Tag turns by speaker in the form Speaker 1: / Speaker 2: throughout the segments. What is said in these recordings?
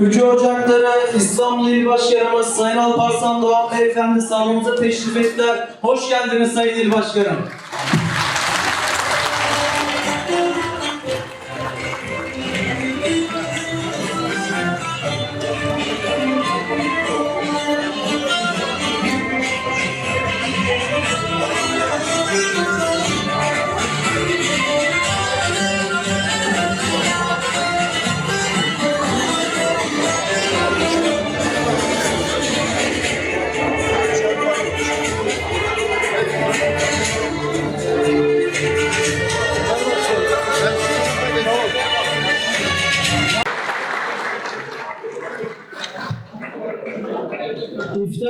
Speaker 1: Ülke Ocakları İstanbul İl Başkanımız Sayın Alparslan Doğan Beyefendi salonumuza teşrif ettiler. Hoş geldiniz Sayın İl Başkanım.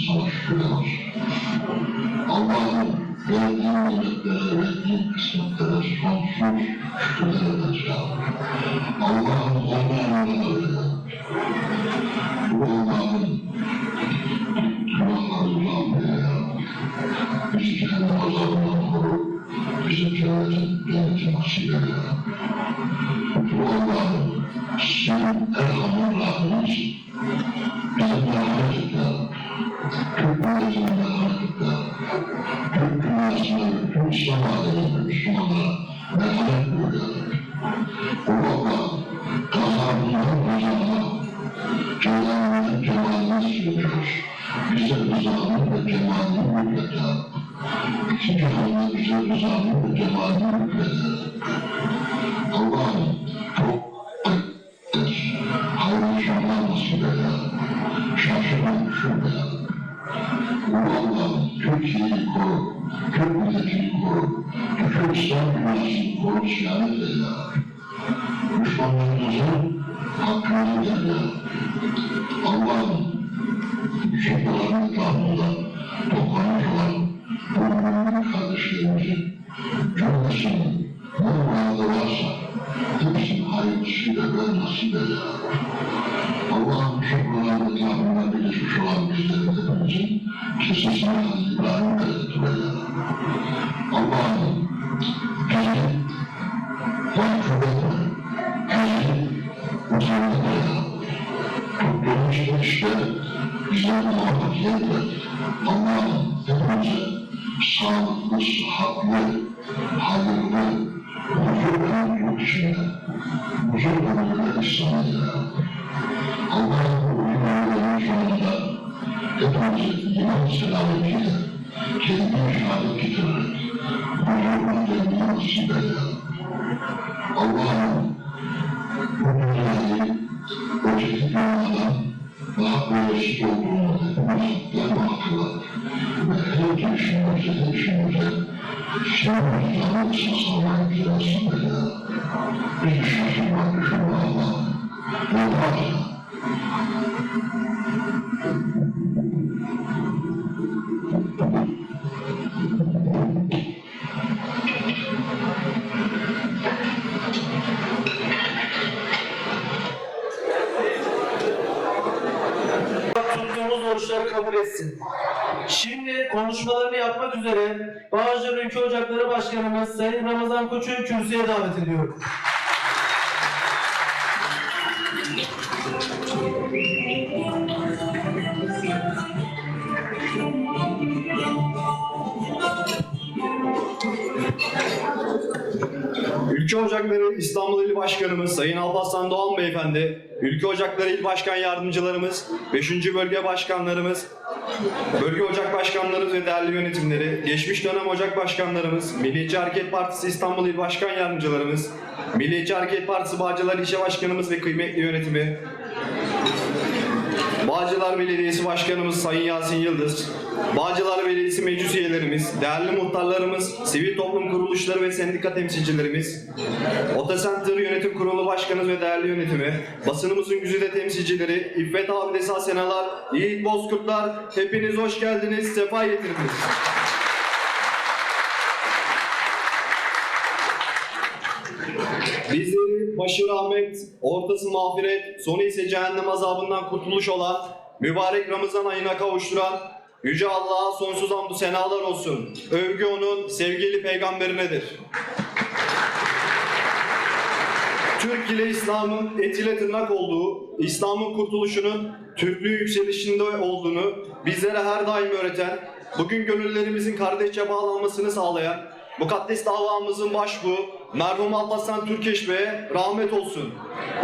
Speaker 2: Şükürler olsun. Allah'ım verdiğin nimetlere, verdiğin kısmetlere sonsuz şükürler. Allah'ım olmayanlara da öyle. Bu Allah'ın ya Rabbi. Bizi cehennem azabından koru. Bize cennetin cenneti nasip eyle. Bu Allah'ım senin Erham'ın rahmetisin. Dünyasına ve tüm İslam alemine Müslümanlara merhamet buyur ya Rabbi. Bu Allah'ım gazabından rızana Cemal'in cemalini sürüyoruz. Bize rızanı ve cemalini Rabbi. İki cihanda bize rızanı ve cemalini lütfet ver nasip eyle ya Rabbi. Allah'ım şoförlerin etrafında birleşmiş olan bizlerin hepimizin kesesine İbrahim Hazretleri. Allah'ım bizi mahcup etme, bizi ya Rabbi. Tuttuğumuz işte bizleri muvaffakiyet et. Allah'ım hepimize sağlıklı, sıhhatli, hayırlı, ve mutluluk ihsan eyle. Allah'ım bu ümmetlerin sonunda hepimize iman selametiyle, kelime-i şehadet getirerek, huzur ve mutluluğu nasip eyle. Allah'ım bu dünyayı öteki dünyadan daha böylesi olduğunu hepimiz yapmakla ve her girişimimize, her işimize
Speaker 1: tuttuğumuz oruçları kabul etsin. Şimdi konuşmalarını yapmak üzere Bağcılar Ülke Ocakları Başkanımız Sayın Ramazan Koç'u kürsüye davet ediyorum.
Speaker 3: Ülke Ocakları İstanbul İl Başkanımız Sayın Alparslan Doğan Beyefendi, Ülke Ocakları İl Başkan Yardımcılarımız, 5. Bölge Başkanlarımız, Bölge Ocak Başkanlarımız ve değerli yönetimleri, geçmiş dönem Ocak Başkanlarımız, Milliyetçi Hareket Partisi İstanbul İl Başkan Yardımcılarımız, Milliyetçi Hareket Partisi Bağcılar İlçe Başkanımız ve kıymetli yönetimi, Bağcılar Belediyesi Başkanımız Sayın Yasin Yıldız, Bağcılar Belediyesi meclis üyelerimiz, değerli muhtarlarımız, sivil toplum kuruluşları ve sendika temsilcilerimiz, Otocenter Yönetim Kurulu Başkanımız ve değerli yönetimi, basınımızın güzide temsilcileri, İffet Abidesi Asenalar, Yiğit Bozkurtlar, hepiniz hoş geldiniz, sefa getirdiniz. Bizleri başı rahmet, ortası mağfiret, sonu ise cehennem azabından kurtuluş olan, mübarek Ramazan ayına kavuşturan, Yüce Allah'a sonsuz hamdü senalar olsun. Övgü onun sevgili peygamberinedir. Türk ile İslam'ın et ile tırnak olduğu, İslam'ın kurtuluşunun Türklüğün yükselişinde olduğunu bizlere her daim öğreten, bugün gönüllerimizin kardeşçe bağlanmasını sağlayan, mukaddes davamızın başbuğu merhum Alparslan Türkeş Bey'e rahmet olsun.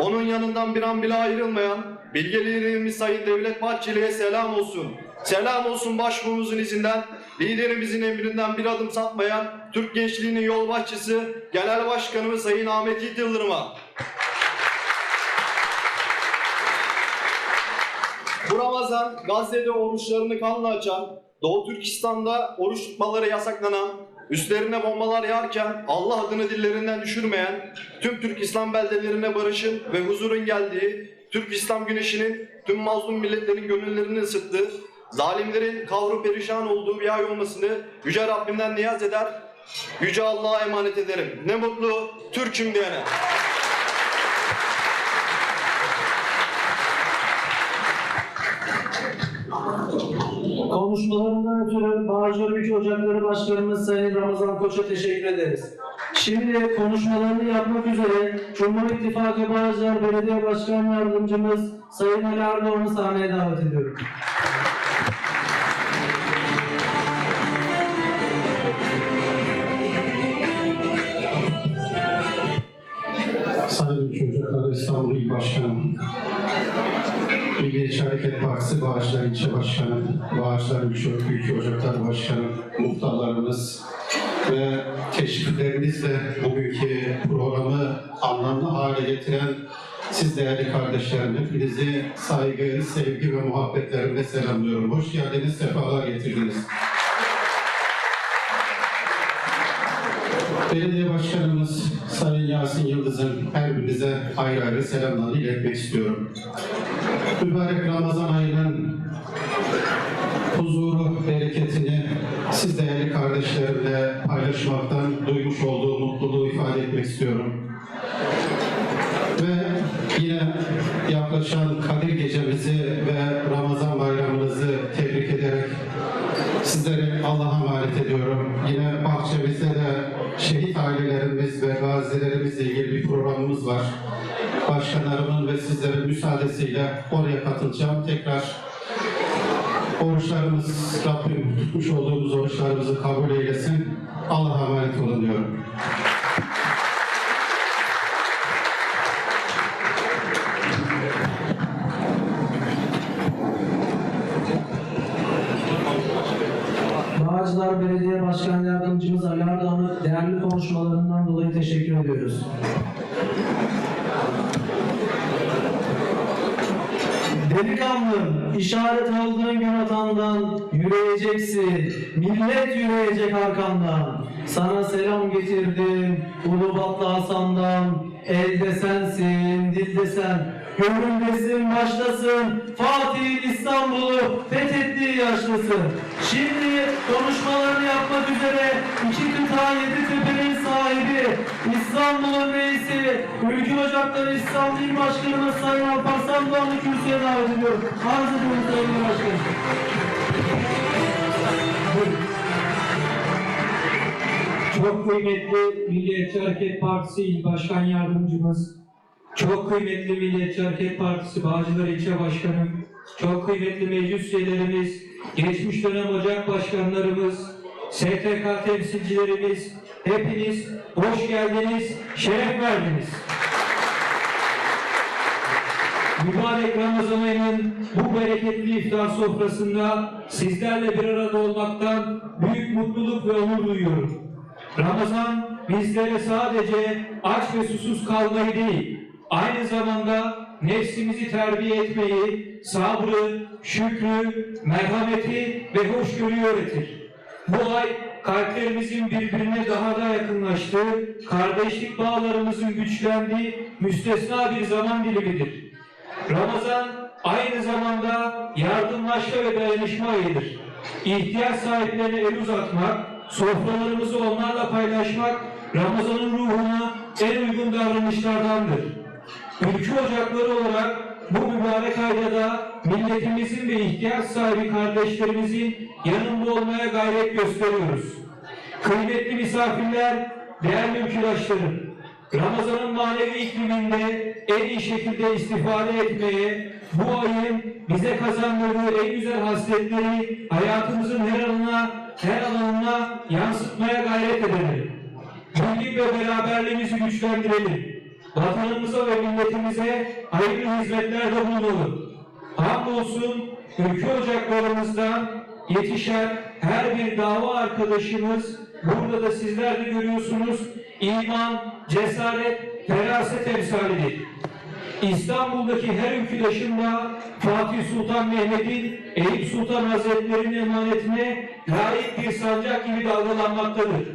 Speaker 3: Onun yanından bir an bile ayrılmayan bilgelilerimiz Sayın Devlet Bahçeli'ye selam olsun. Selam olsun başbuğumuzun izinden, liderimizin emrinden bir adım sapmayan Türk gençliğinin yol başçısı Genel Başkanımız Sayın Ahmet Yiğit Yıldırım'a. Bu Ramazan Gazze'de oruçlarını kanla açan, Doğu Türkistan'da oruç tutmaları yasaklanan, üstlerine bombalar yağarken Allah adını dillerinden düşürmeyen, tüm Türk İslam beldelerine barışın ve huzurun geldiği, Türk İslam güneşinin tüm mazlum milletlerin gönüllerini ısıttığı, zalimlerin kavru perişan olduğu bir ay olmasını Yüce Rabbimden niyaz eder, Yüce Allah'a emanet ederim. Ne mutlu Türk'üm diyene.
Speaker 1: Konuşmalarından ötürü Bağcılar Ülke Ocakları Başkanımız Sayın Ramazan Koç'a teşekkür ederiz. Şimdi konuşmalarını yapmak üzere Cumhur İttifakı Bağcılar Belediye Başkan Yardımcımız Sayın Ali Erdoğan'ı sahneye davet ediyorum.
Speaker 4: Milliyetçi Hareket Partisi Bağışlar İlçe Başkanı, Bağışlar Ülke, Ülke Ocaklar Başkanı, muhtarlarımız ve teşviklerimizle bugünkü programı anlamlı hale getiren siz değerli kardeşlerim, hepinizi saygı, sevgi ve muhabbetlerimle selamlıyorum. Hoş geldiniz, sefalar getirdiniz. Belediye Başkanımız Sayın Yasin Yıldız'ın her birinize ayrı ayrı selamlarını iletmek istiyorum. Mübarek Ramazan ayının huzuru, bereketini siz değerli kardeşlerimle paylaşmaktan duymuş olduğum mutluluğu ifade etmek istiyorum. Ve yine yaklaşan Kadir Gecemizi programımız var. Başkanlarımın ve sizlerin müsaadesiyle oraya katılacağım. Tekrar oruçlarımız, Rabbim tutmuş olduğumuz oruçlarımızı kabul eylesin. Allah'a emanet olun diyorum.
Speaker 1: Bağcılar Belediye Başkan Yardımcımız Ali Erdoğan'a değerli konuşmalarından dolayı teşekkür ediyoruz. Delikanlım, işaret aldığın gün atandan yürüyeceksin. Millet yürüyecek arkandan. Sana selam getirdim Ulubatlı Hasan'dan. Elde sensin, dilde sen. Gönüldesin, baştasın. Fatih İstanbul'u fethettiği yaşlısın. Şimdi konuşmalarını yapmak üzere iki kıta yedi tepenin sahibi, İstanbul'un reisi, Ülke Ocakları İstanbul İl Başkanımız Sayın Alparslan Doğan'ı kürsüye davet ediyorum. Arz ediyorum Sayın Başkanım.
Speaker 5: Çok kıymetli Milliyetçi Hareket Partisi İl Başkan Yardımcımız, çok kıymetli Milliyetçi Hareket Partisi Bağcılar İlçe Başkanım, çok kıymetli meclis üyelerimiz, geçmiş dönem ocak başkanlarımız, STK temsilcilerimiz, hepiniz hoş geldiniz, şeref verdiniz. Mübarek Ramazan bu bereketli iftar sofrasında sizlerle bir arada olmaktan büyük mutluluk ve onur duyuyorum. Ramazan bizlere sadece aç ve susuz kalmayı değil, aynı zamanda nefsimizi terbiye etmeyi, sabrı, şükrü, merhameti ve hoşgörüyü öğretir. Bu ay kalplerimizin birbirine daha da yakınlaştığı, kardeşlik bağlarımızın güçlendiği müstesna bir zaman dilimidir. Ramazan aynı zamanda yardımlaşma ve dayanışma ayıdır. İhtiyaç sahiplerine el uzatmak, sofralarımızı onlarla paylaşmak Ramazan'ın ruhuna en uygun davranışlardandır. Ülke ocakları olarak bu mübarek ayda da milletimizin ve ihtiyaç sahibi kardeşlerimizin yanında olmaya gayret gösteriyoruz. Kıymetli misafirler, değerli ülküdaşlarım, Ramazan'ın manevi ikliminde en iyi şekilde istifade etmeye, bu ayın bize kazandırdığı en güzel hasletleri hayatımızın her alanına, her alanına yansıtmaya gayret edelim. Birlik ve beraberliğimizi güçlendirelim. Vatanımıza ve milletimize hayırlı hizmetlerde bulunalım. Hamdolsun ülke ocaklarımızdan yetişen her bir dava arkadaşımız burada da sizler de görüyorsunuz iman, cesaret, feraset emsalidir. İstanbul'daki her ülküdaşın da Fatih Sultan Mehmet'in Eyüp Sultan Hazretleri'nin emanetine layık bir sancak gibi dalgalanmaktadır.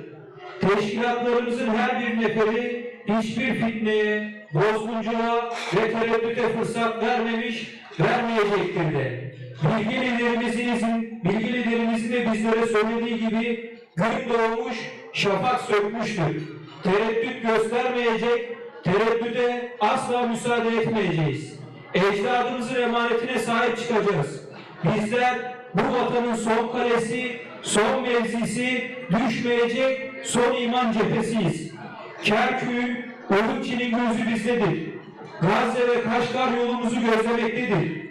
Speaker 5: Teşkilatlarımızın her bir neferi hiçbir fitneye, bozguncuğa ve tereddüte fırsat vermemiş, vermeyecektir de. Bilgi liderimizin, bilgi liderimizin de bizlere söylediği gibi gün doğmuş, şafak sökmüştür. Tereddüt göstermeyecek, tereddüde asla müsaade etmeyeceğiz. Ecdadımızın emanetine sahip çıkacağız. Bizler bu vatanın son kalesi, son mevzisi, düşmeyecek son iman cephesiyiz. Kerkük'ün, Urumçi'nin gözü bizdedir. Gazze ve Kaşgar yolumuzu gözlemektedir.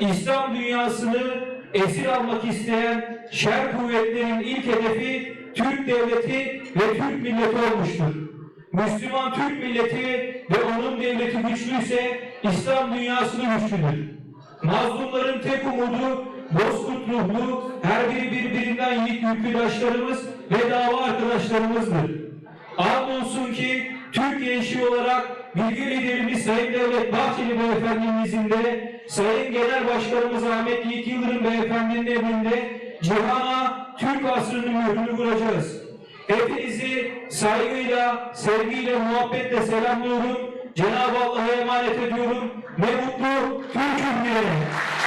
Speaker 5: İslam dünyasını esir almak isteyen şer kuvvetlerin ilk hedefi Türk devleti ve Türk milleti olmuştur. Müslüman Türk milleti ve onun devleti güçlüyse İslam dünyası da güçlüdür. Mazlumların tek umudu bozkurt ruhlu her biri birbirinden yiğit ülküdaşlarımız ve dava arkadaşlarımızdır. Andolsun ki Türk gençliği olarak bilgi liderimiz Sayın Devlet Bahçeli Beyefendimizin de Sayın Genel Başkanımız Ahmet Yiğit Yıldırım Beyefendinin emrinde cihana Türk asrının mührünü vuracağız. Hepinizi saygıyla, sevgiyle, muhabbetle selamlıyorum. Cenab-ı Allah'a emanet ediyorum. Ne mutlu Türk'üm diyerek.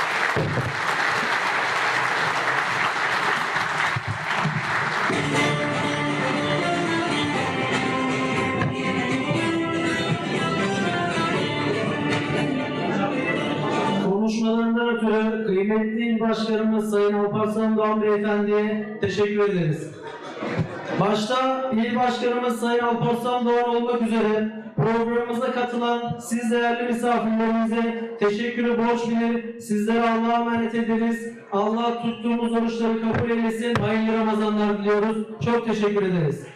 Speaker 1: Başkanımız Sayın Alparslan Doğan Beyefendi'ye teşekkür ederiz. Başta il başkanımız Sayın Alparslan Doğan olmak üzere programımıza katılan siz değerli misafirlerimize teşekkürü borç bilir. Sizlere Allah'a emanet ederiz. Allah tuttuğumuz oruçları kabul eylesin. Hayırlı Ramazanlar diliyoruz. Çok teşekkür ederiz.